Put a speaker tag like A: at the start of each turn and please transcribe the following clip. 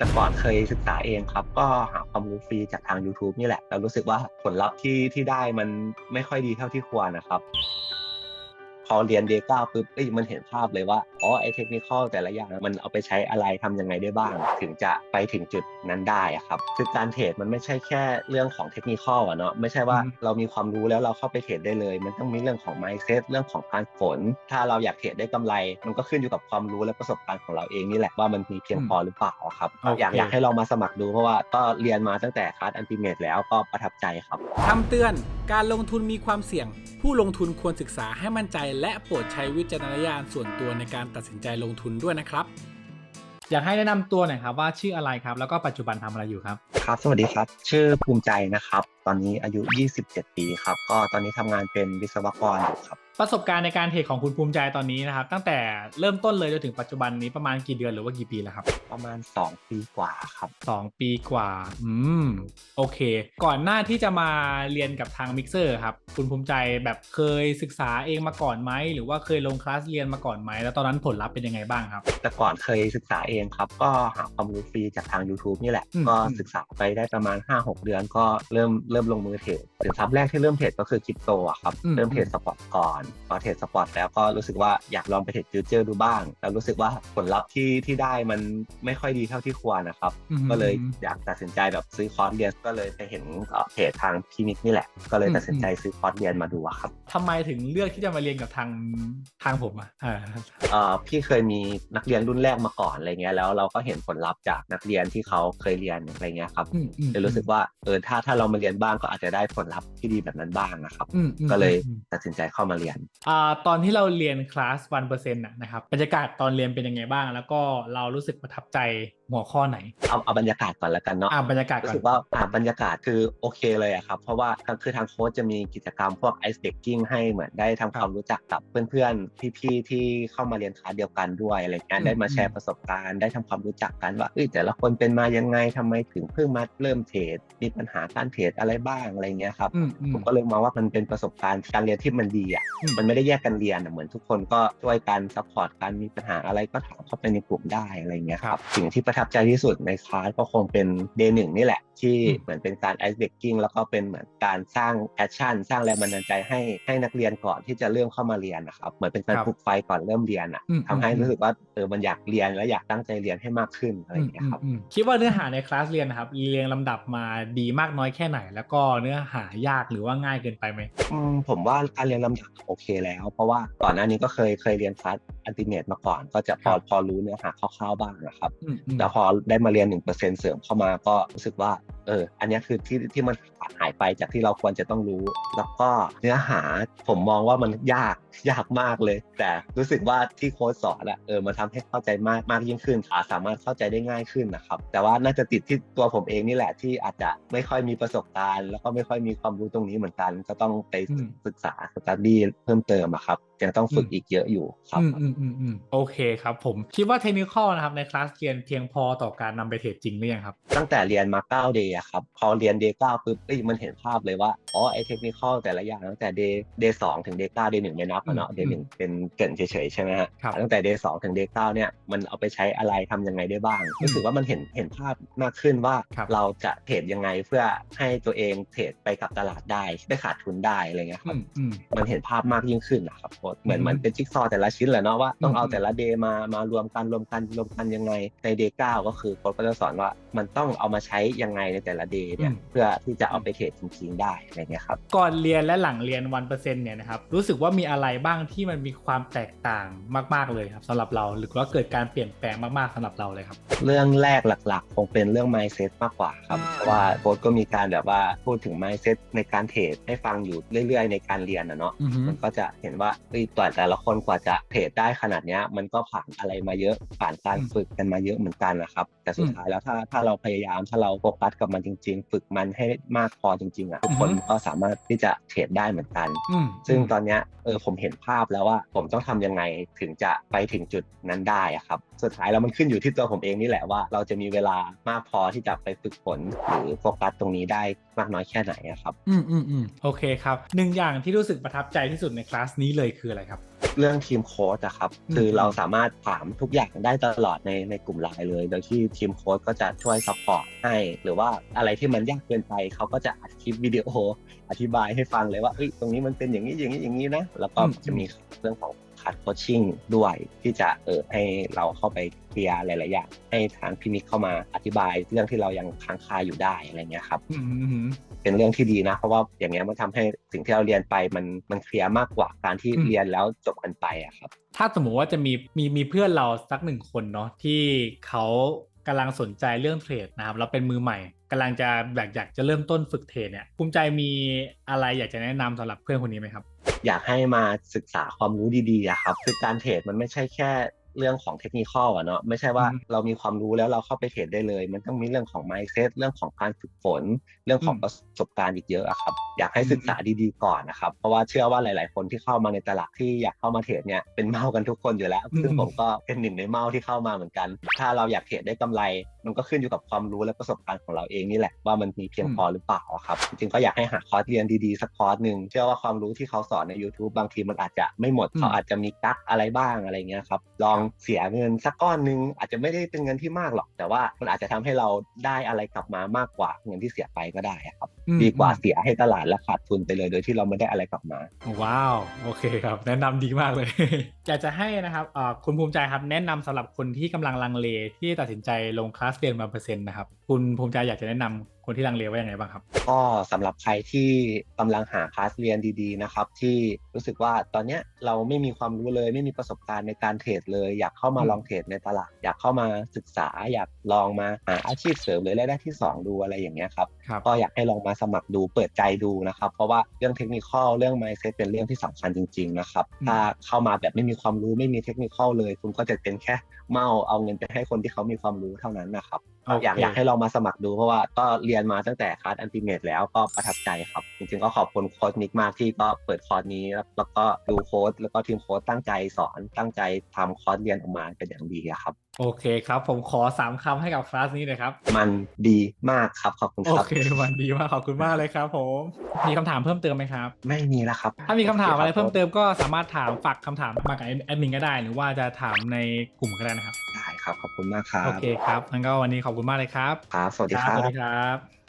A: แต่ก่อนเคยศึกษาเองครับ ก็หาความรู้ฟรีจากทาง YouTube นี่แหละ แล้วรู้สึกว่าผลลัพธ์ที่ที่ได้มันไม่ค่อยดีเท่าที่ควรนะครับ อเรียน Day 9ปุ๊บเอ้ยมันเห็นภาพเลยว่าอ๋อไอเทคนิคแต่ละอย่างมันเอาไปใช้อะไรทำยังไงได้บ้าง ถึงจะไปถึงจุดนั้นได้อะครับคือการเทรดมันไม่ใช่แค่เรื่องของเทคนิคอะเนาะไม่ใช่ว่า
B: อืม
A: เรามีความรู้แล้วเราเข้าไปเทรดได้เลย มันต้องมีเรื่องของ mindset เรื่องของการฝน ถ้าเราอยากเทรดได้กำไร มันก็ขึ้นอยู่กับความรู้และประสบการณ์ของเราเองนี่แหละว่ามันมีเพียงพอหรือเปล่าอะครับ
B: โอเค
A: อยากอยากให้ลองมาสมัครดูเพราะว่าก็เรียนมาตั้งแต่คลาสอันติเมตแล้วก็ประทับใจครับ
B: คำเตือนการลงทุนมีความเสี่ยง ผู้ลงทุนควรศึกษาให้มั่นใจและโปรดใช้วิจารณญาณส่วนตัวในการตัดสินใจลงทุนด้วยนะครับ อยากให้แนะนำตัวหน่อยครับว่าชื่ออะไรครับ แล้วก็ปัจจุบันทำอะไรอยู่ครับ
A: ครับ สวัสดีครับ ชื่อภูมิใจนะครับต อนนี้อายุ 27 ปีครับ ก็ตอนนี้ทำงานเป็นวิศวกรอยู่ครับ
B: ประสบการณ์ในการเทรดของคุณภูมิใจตอนนี้นะครับ ตั้งแต่เริ่มต้นเลยจนถึงปัจจุบันนี้ประมาณกี่เดือนหรือว่ากี่ปีแล้วครับ
A: ประมาณ 2 ปีกว่าครับ
B: สองปีกว่า อืม โอเค ก่อนหน้าที่จะมาเรียนกับทางมิกเซอร์ครับ คุณภูมิใจแบบเคยศึกษาเองมาก่อนไหม หรือว่าเคยลงคลาสเรียนมาก่อนไหม แล้วตอนนั้นผลลัพธ์เป็นยังไงบ้างครับ
A: แต่ก่อนเคยศึกษาเองครับ ก็หาความรู้ฟรีจากทาง YouTube นี่แหละ
B: อืม
A: ก็
B: อืม
A: ศึกษาไปได้ประมาณ 5-6 เดือนก็เริ่มเริ่มลงมือเทรดสินทรัพย์แรกที่เริ่มเทรดก็คือคริปโตอะครับ เริ่มเทรดสปอร์ตก่อนพอเทรดสปอร์ตแล้วก็รู้สึกว่าอยากลองไปเทรดฟิวเจอร์ดูบ้าง แล้วรู้สึกว่าผลลัพธ์ที่ที่ได้มันไม่ค่อยดีเท่าที่ควรนะครับ
B: อืม
A: ก็เลยอยากตัดสินใจแบบซื้อคอร์สเรียนก็เลยไปเห็นเอ่อเพจทางพี่นิกนี่แหละ ก็เลย
B: อืม
A: ตัดสินใจซื้อคอร์สเรียนมาดูอะครับ
B: ทำไมถึงเลือกที่จะมาเรียนกับทางทางผมอะอ่า
A: เอ่อพี่เคยมีนักเรียนรุ่นแรกมาก่อนอะไรเงี้ยแล้วเราก็เห็นผลลัพธ์จากนักเรียนที่เขาเคยเรียนอะไรเงี้ยครับ
B: อืมอืม
A: เลยรู้สึกว่าเออถ้าถ้าเรามาเรียนบ้างก็อาจจะได้ผลลัพธ์ที่ดีแบบนั้นบ้างนะครับ
B: อืมอืม
A: ก็เลย
B: อืม
A: ตัดสินใจเข้ามาเรียน
B: อ่าตอนที่เราเรียนคลาสวันเปอร์เซ็นต์นะครับบรรยากาศตอนเรียนเป็นยังไงบ้าง แล้วก็เรารู้สึกประทับใจหัวข้อไหน
A: เอาเอาบรรยากาศก่อนแล้วกันเนาะ
B: อ่าบรรยากาศก่
A: รู้
B: อน
A: สึกว่าอ่าบรรยากาศคือโอเคเลยอะครับ เพราะว่าทางคือทางโค้ชจะมีกิจกรรมพวกไอซ์เบกกิ้งให้เหมือนได้ทำความรู้จักกับเพื่อนๆ พี่ๆ ที่เข้ามาเรียนคลาสเดียวกันด้วยอะไรเงี้ยได้มาแชร์ประสบการณ์ได้ทำความรู้จักกันว่าเอ้ยแต่ละคนเป็นมายังไงทำไมถึงเพิ่งมาเริ่มเทรดมีปัญหาการเทรดอะไรบ้างอะไรเงี้ยครับ
B: อืมอืม
A: ผมก็เลยมองว่ามันเป็นประสบการณ์การเรียนที่มันดีอะ
B: อืม
A: มันไม่ได้แยกกันเรียนอะเหมือนทุกคนก็ช่วยกันซัพพอร์ตกันมีปัญหาอะไรก็ถามเข้าไปในกลุ่มได้อะไรเงี้ยครับสิ่งที่ประทับใจที่สุดในคลาสก็คงเป็นเดย์หนึ่งนี่แหละ ที่
B: อืม
A: เหมือนเป็นการไอซ์เบกกิ้งแล้วก็เป็นเหมือนการสร้างแอคชั่นสร้างแรงบันดาลใจให้ให้นักเรียนก่อนที่จะเริ่มเข้ามาเรียนนะครับเหมือนเป็นการ
B: ครับ
A: ปลุกไฟก่อนเริ่มเรียนอะ
B: อืม
A: ทำให้
B: อืม
A: รู้สึกว่าเออมันอยากเรียนและอยากตั้งใจเรียนให้มากขึ้นอะไรอย่างเงี้ยครับ
B: อืมอืมคิดว่าเนื้อหาในคลาสเรียนนะครับเรียงลำดับมาดีมากน้อยแค่ไหนแล้วก็เนื้อหายากหรือว่าง่ายเกินไปไหม
A: อืมผมว่าการเรียนลำดับโอเคแล้ว เพราะว่าก่อนหน้านี้ก็เคยเคยเรียนคลาสอันติเมตมาก่อน ก็จะพอ
B: ครับ
A: พอรู้เนื้อหาคร่าวๆบ้างนะครับ
B: อืมอืม
A: แต่พอได้มาเรียน1%เสริมเข้ามาก็รู้สึกว่าเออ อันเนี้ยคือที่ที่มันขาดหายไปจากที่เราควรจะต้องรู้ แล้วก็เนื้อหาผมมองว่ามันยากยากมากเลย แต่รู้สึกว่าที่โค้ชสอนอะเออมันทำให้เข้าใจมากมากยิ่งขึ้นอาสามารถเข้าใจได้ง่ายขึ้นนะครับ แต่ว่าน่าจะติดที่ตัวผมเองนี่แหละที่อาจจะไม่ค่อยมีประสบการณ์ แล้วก็ไม่ค่อยมีความรู้ตรงนี้เหมือนกัน ก็ต้องไป
B: อืม
A: ศึกษาสตัดดี้เพิ่มเติมอะครับ ยังต้องฝึก
B: อืม
A: อีกเยอะอยู่ครับ
B: อืมอืมอืมอืมโอเคครับ ผมคิดว่าเทคนิคนะครับในคลาสเรียนเพียงพอต่อการนำไปเทรดจริงหรือยังครับ
A: ตั้งแต่เรียนมา 9 เดย์ครับ พอเรียนเดย์9ปุ๊บเอ้ยมันเห็นภาพเลยว่า อ๋อไอเทคนิคแต่ละอย่างตั้งแต่เดย์เดย์สถึงเดย์9เดย์หนึ่งไม่นับอะเนาะ
B: อืม
A: เดย์หนึ่งเป็นเกรินเฉยๆใช่ไหมฮะ
B: ครับ
A: ตั้งแต่เดย์สถึงเดย์9เนี่ยมันเอาไปใช้อะไรทำยังไงได้บ้างรู้สึกว่ามันเห็นเห็นภาพมากขึ้นว่า
B: ครับ
A: เราจะเทรดยังไงเพื่อให้ตัวเองเทรดไปกับตลาดได้ไม่ขาดทุนได้อะไรเงี้ยค
B: อื
A: รับ
B: มอืม
A: มันเห็นภาพมากยิ่งขึ้นนะครับโค้ชเหมือน
B: อืม
A: มันเป็นจิ๊กซอว์แต่ละชิ้นแหละเนาะว่าต้องเอา
B: อืม
A: แต่ละเดย์มามารวมกันรวมกันรวมกันยังไงในเดย์เก้าก็คือโค้ชก็จะสอนว่ามันต้องเอามาใช้ยังไงในแต่ละเดย์เนี่ย
B: อืม
A: เพื่อที่จะเอาไปเทรดจริงๆได้อะไรเงี้ยครับ
B: ก่อนเรียนและหลังเรียนวันเปอร์เซ็นต์เนี่ยนะครับรู้สึกว่ามีอะไรบ้างที่มันมีความแตกต่างมาก ๆเลยครับสำหรับเราหรือว่าเกิดการเปลี่ยนแปลงมากๆสำหรับเราเลยครับ
A: เรื่องแรกหลักๆ คงเป็นเรื่อง mindset มากกว่าครับเพราะว่าโค้ชก็มีการแบบว่าพูดถึง mindset ในการเทรดให้ฟังอยู่เรื่อย ๆ ในการเรียนนะเนาะ
B: อือฮึ
A: มันก็จะเห็นว่าเอ้ยตัวแต่ละคนกว่าจะเทรดได้ขนาดเนี้ย มันก็ผ่านอะไรมาเยอะผ่านการ
B: อืม
A: ฝึกกันมาเยอะเหมือนกันนะครับ แต่สุด
B: อืม
A: ท้ายแล้วถ้าถ้าเราพยายามถ้าเราโฟกัสกับมันจริง ๆ ฝึกมันให้มากพอจริง ๆอะทุกคน
B: อือฮึ
A: ก็สามารถที่จะเทรดได้เหมือนกัน
B: อืม
A: ซึ่งตอนเนี้ยเออผมเห็นภาพแล้วว่าผมต้องทำยังไงถึงจะไปถึงจุดนั้นได้อะครับ สุดท้ายแล้วมันขึ้นอยู่ที่ตัวผมเองนี่แหละว่า เราจะมีเวลามากพอที่จะไปฝึกฝนหรือโฟกัสตรงนี้ได้ มากน้อยแค่ไหนอะครับ
B: อืมอืมอืมโอเคครับหนึ่งอย่างที่รู้สึกประทับใจที่สุดในคลาสนี้เลยคืออะไรครับ
A: เรื่องทีมโค้ดอะครับ
B: อืม
A: คือเราสามารถถามทุกอย่างได้ตลอดในในกลุ่มไลน์เลย โดยที่ทีมโค้ดก็จะช่วยซัพพอร์ตให้ หรือว่าอะไรที่มันยากเกินไปเขาก็จะอัดคลิปวิดีโออธิบายให้ฟังเลยว่าเอ้ยตรงนี้มันเป็นอย่างนี้อย่างนี้อย่างนี้นะแล้วก็จะมีเรื่องของ คัดโคชชิ่งด้วยที่จะเออให้เราเข้าไปเคลียร์หลายๆอย่างให้ทางพี่นิกเข้ามาอธิบายเรื่องที่เรายังค้างคาอยู่ได้อะไรเงี้ยครับ
B: อืมอืมอืม
A: เป็นเรื่องที่ดีนะ เพราะว่าอย่างเงี้ยมันทำให้สิ่งที่เราเรียนไปมันมันเคลียร์มากกว่าการที่
B: อืม
A: เรียนแล้วจบกันไปอะครับ
B: ถ้าสมมติว่าจะมีมีมีเพื่อนเราสักหนึ่งคนเนาะที่เขากำลังสนใจเรื่องเทรดนะครับแล้วเป็นมือใหม่กำลังจะอยากอยากจะเริ่มต้นฝึกเทรดเนี่ยภูมิใจมีอะไรอยากจะแนะนำสำหรับเพื่อนคนนี้ไหมครับ
A: อยากให้มาศึกษาความรู้ดีๆอะครับคือการเทรดมันไม่ใช่แค่เรื่องของเทคนิคอะเนาะไม่ใช่ว่า
B: อืม
A: เรามีความรู้แล้วเราเข้าไปเทรดได้เลย มันต้องมีเรื่องของ mindset เรื่องของการฝึกฝน เรื่องของ
B: อืม
A: ประสบการณ์อีกเยอะอะครับ อยากให้
B: อืม
A: ศึกษาดีๆก่อนนะครับ เพราะว่าเชื่อว่าหลาย ๆ คนที่เข้ามาในตลาดที่อยากเข้ามาเทรดเนี่ยเป็นเมากันทุกคนอยู่แล้ว ซึ่งผมก็เป็นหนึ่งในเมาที่เข้ามาเหมือนกัน ถ้าเราอยากเทรดได้กำไร มันก็ขึ้นอยู่กับความรู้และประสบการณ์ของเราเองนี่แหละว่ามันมีเพียงพอหรือเปล่าอะครับจริงๆก็อยากให้หาคอร์สเรียนดีๆสักคอร์สหนึ่งเชื่อว่าความรู้ที่เขาสอนใน YouTube บางทีมันอาจจะไม่หมด
B: อืม
A: เขาอาจจะมีกั๊กอะไรบ้างอะไรเงี้ยครับลองเสียเงินสักก้อนหนึงอาจจะไม่ได้เป็นเงินที่มากหรอก แต่ว่ามันอาจจะทำให้เราได้อะไรกลับมามากกว่าเงินที่เสียไปก็ได้อะครับ
B: อืม
A: ดีกว่า
B: อืม
A: เสียให้ตลาดและขาดทุนไปเลยโดยที่เราไม่ได้อะไรกลับมา
B: ว้าว โอเคครับ แนะนำดีมากเลย อยากจะให้นะครับเอ่อคุณภูมิใจครับแนะนำสำหรับคนที่กำลังลังเลที่ตัดสินใจลงคลาสเรียนมาเปอร์เซ็นต์นะครับ คุณภูมิใจอยากจะแนะนำคนที่ลังเลว่ายังไงบ้างครับ
A: ก็สำหรับใครที่กำลังหาคลาสเรียนดีๆนะครับ ที่รู้สึกว่าตอนเนี้ยเราไม่มีความรู้เลย ไม่มีประสบการณ์ในการเทรดเลย อยากเข้ามา
B: อืม
A: ลองเทรดในตลาด อยากเข้ามาศึกษา อยากลองมาหาอาชีพเสริมหรือรายได้ที่สองดูอะไรอย่างเงี้ยครับ
B: ครับ
A: ก็อยากให้ลองมาสมัครดูเปิดใจดูนะครับ เพราะว่าเรื่องเทคนิคเรื่อง mindset เป็นเรื่องที่สำคัญจริง ๆ นะครับ
B: อืม
A: ถ้าเข้ามาแบบไม่มีความรู้ไม่มีเทคนิคเลย คุณก็จะเป็นแค่เมาเอาเงินไปให้คนที่เขามีความรู้เท่านั้นนะครับ
B: โอเค
A: อยากอยากให้ลองมาสมัครดูเพราะว่าก็เรียนมาตั้งแต่คลาสอันติเมตแล้วก็ประทับใจครับ จริงๆก็ขอบคุณโค้ชนิกมากที่ก็เปิดคอร์สนี้ แล้วแล้วก็ดูโค้ชแล้วก็ทีมโค้ชตั้งใจสอนตั้งใจทำคอร์สเรียนออกมาเป็นอย่างดีอะครับ
B: โอเคครับ ผมขอสามคำให้กับคลาสนี้เลยครับ
A: มันดีมากครับขอบคุณ
B: โอ
A: ครับ
B: เคมันดีมากขอบคุณมากเลยครับ ผมมีคำถามเพิ่มเติมไหมครับ
A: ไม่มีแล้วครับ
B: ถ้ามีคำถามอะไร
A: โค
B: เพิ่มเติมก็สามารถถามฝากคำถามมากับแอดมินก็ได้ หรือว่าจะถามในกลุ่มก็ได้นะครับ
A: ได้ครับขอบคุณมากครับ
B: โอเคครับงั้นก็วันนี้ขอบคุณมากเลยครับ
A: ครับสวัสดีครั
B: สวัส
A: บ
B: ดีครับ